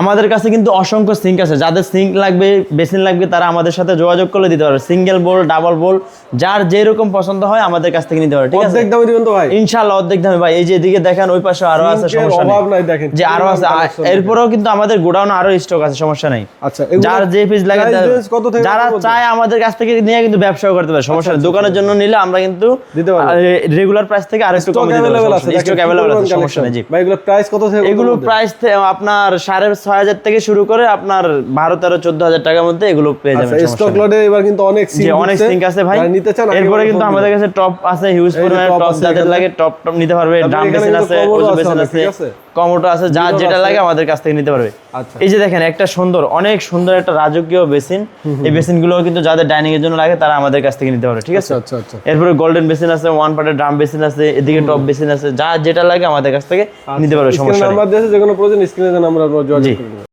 আমাদের কাছে কিন্তু অসংখ্য সিঙ্ক আছে। যাদের সিঙ্ক লাগবে বেসিন লাগবে তারা আমাদের সাথে যোগাযোগ করলে দিতে পারবে। সিঙ্গেল বোল ডাবল বোল যার যেরকম পছন্দ হয় আমাদের কাছ থেকে নিতে পারবে ঠিক আছে? দামে দিবেন তো ভাই? ইনশাআল্লাহ অর্ধেক দামে। ভাই এই যে এদিকে দেখেন ওই পাশে আরও আছে সমস্যা অভাব নাই দেখেন যে আরও আছে এরপরেও কিন্তু আমাদের গোডাউনে আরও স্টক আছে সমস্যা নাই। আচ্ছা যার যে পিস লাগে কত থেকে যারা চায় আমাদের কাছ থেকে নিয়ে কিন্তু ব্যবসাও করতে পারে সমস্যা নেই। দোকানের জন্য নিলে আমরা কিন্তু দিতে পারব। রেগুলার প্রাইস থেকে আরেকটু স্টক কমে দিতে পারব স্টক অ্যাভেলেবল আছে সমস্যা নেই জি। ভাই এগুলো প্রাইস কত থেকে এগুলো প্রাইস আপনার সাড়ে ছয় হাজার থেকে শুরু করে আপনার বারো তেরো চোদ্দ হাজার টাকার মধ্যে এগুলো পেয়ে যাবেন আচ্ছা স্টক লটে এবার কিন্তু অনেক অনেক সিঙ্ক আছে ভাই। নিতে চান এরপরে কিন্তু আমাদের কাছে টপ আছে হিউজ পরিমাণে টপ যাদের লাগে টপ টপ নিতে পারবে ড্রাম বেসিন আছে ওজো বেসিন আছে। ঠিক আছে? কমোটো আছে যা যেটা লাগে আমাদের কাছ থেকে নিতে পারবে। আচ্ছা। এই যে দেখেন একটা সুন্দর অনেক সুন্দর একটা রাজকীয় বেসিন। এই বেসিনগুলো কিন্তু যাদের ডাইনিং এর জন্য লাগে তারা আমাদের কাছ থেকে নিতে পারবে ঠিক আছে? আচ্ছা আচ্ছা আচ্ছা। এরপরে গোল্ডেন বেসিন আছে ওয়ান পার্টের ড্রাম বেসিন আছে এদিকে টপ বেসিন আছে যা যেটা লাগে আমাদের কাছ থেকে নিতে পারবে সমস্যা নেই। নাম্বার দিয়েছে যে কোনো প্রয়োজন স্ক্রিনে নাম্বার যোগাযোগ জি। করবেন